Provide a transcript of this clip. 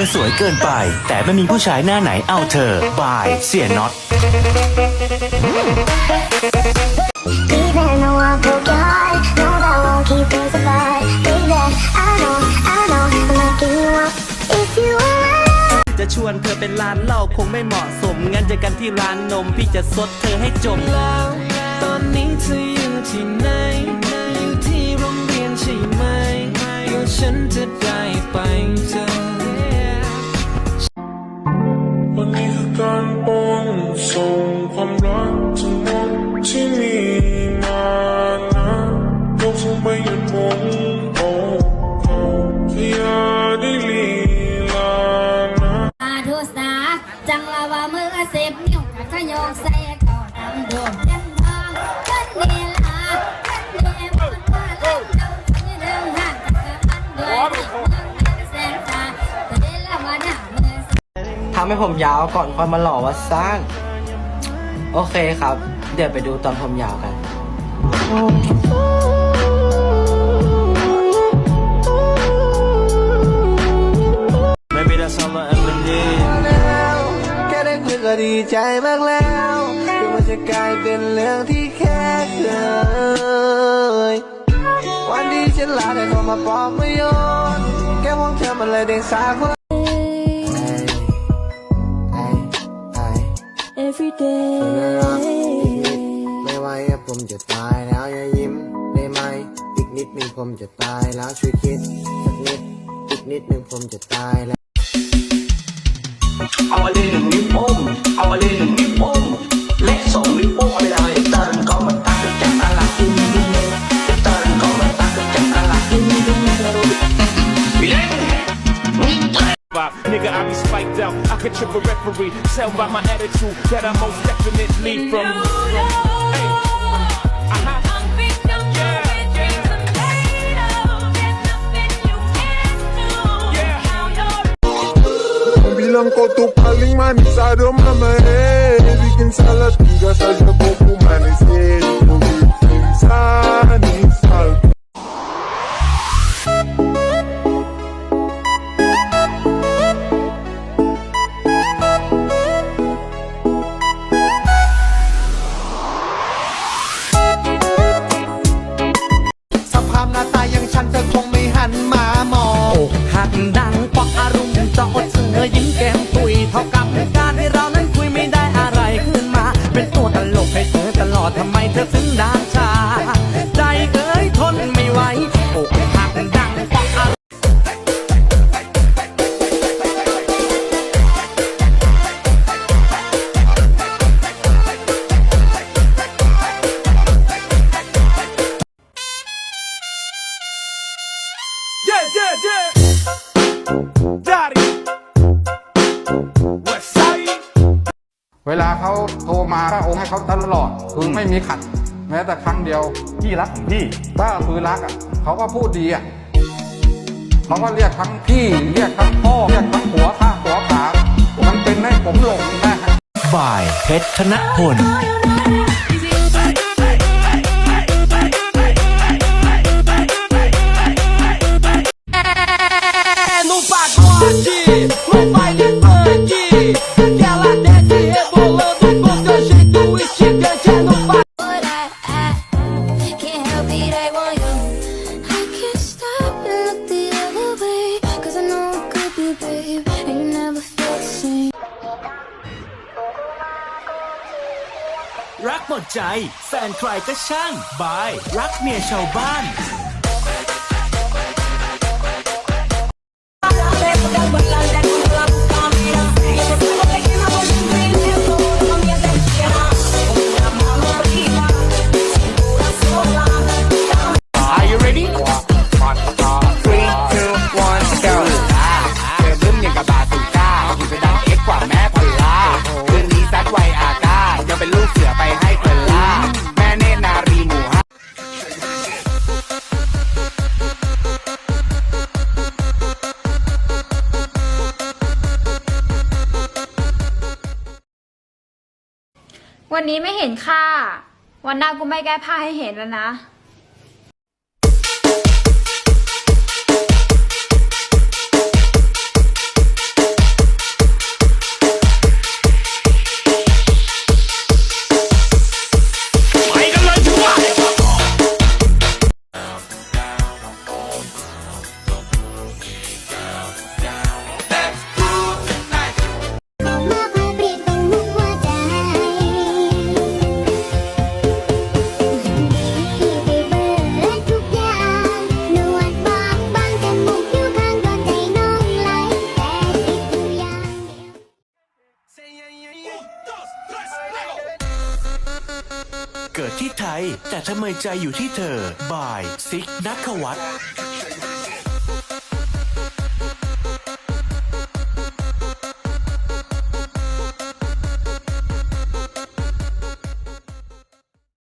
อสวยเกินไป แต่ไม่มีผู้ชายหน้าไหนเอาเธอ บาย เสียน็อต Even though I broke your heart, no, that won't keep us apart. Baby, I know, I know, I'm making you up. If you were จะชวนเธอเป็นร้านเหล้าคงไม่เหมาะสม งั้นเจอกันที่ร้านนม พี่จะซดเธอให้จม แล้วตอนนี้เธออยู่ที่ไหนอยู่ที่ มุนโอ้เขาแค่อยากได้ลีลานะอาทุสาจังละว่ามือเสพนิ้วกับขยกใส่ก่อนดำโดมเล่นทองกันนี่ล่ะกันนี่มันว่าเล่นดำที่เดิมห่างจากกันด้วยเมืองแสนตาแต่เดละว่าหน้ามือทำให้ผมยาวก่อนค่อยมาหล่อว่าสร้าง โอเคครับ เดี๋ยวไปดูตอนผมยาวกัน Maybe ใจมากแล้วถึงมันจะกลายเป็นเรื่องที่แค่เคยวันที่ฉันลาได้โทรมาปลอบไม่โยนแค่มองเธอมันเลยเด้งสาคน Every day ไม่ไหวอะผมจะตายแล้วอย่ายิ้มได้ไหม อีกนิดหนึ่งผมจะตายแล้วช่วยคิดสักนิด อีกนิดหนึ่งผมจะตายแล้ว เอาเลยหนึ่งนิ้วโป้งเอาเลยหนึ่งนิ้วโป้งและสองนิ้วโป้งเอาไปเลยเตินก็มันตักจากตลาดอินเดียเตินก็มันตักจากตลาดอินเดีย Nigga, I be spiked out. I could trip a referee. Tell by my attitude that I most definitely from. Hey. Bilang ko to paling manisado mama eh Bikin salad tiga saja bobo manis eh Bikin sanis sal สภาพหน้าตาอย่างฉั ธอถึงดางชา ใจเอ้ยทนไม่ไหวอกหักดังปอกอารมณ์ Yeah, yeah, yeah. Daddy. West Side. เวลาเขาโทรมาก็โอนให้เขาตลอดคือไม่มีขัด แม้แต่ครั้งเดียว พี่รักของพี่ก็คือรักอะเขาก็พูดดีอะเขาก็เรียกทั้งพี่ เรียกทั้งพ่อ เรียกทั้งหัวข้างหัวขา มันเป็นให้ผมหลงนะบายเพชรธนพล หมดใจ แฟนใครก็ช่างบาย รักเมียชาวบ้าน วันนี้ไม่เห็นค่า วันหน้ากูไม่แก้ผ้าให้เห็นแล้วนะ เกิดที่ไทย แต่ทำไมใจอยู่ที่เธอ บายซิกนักวัตร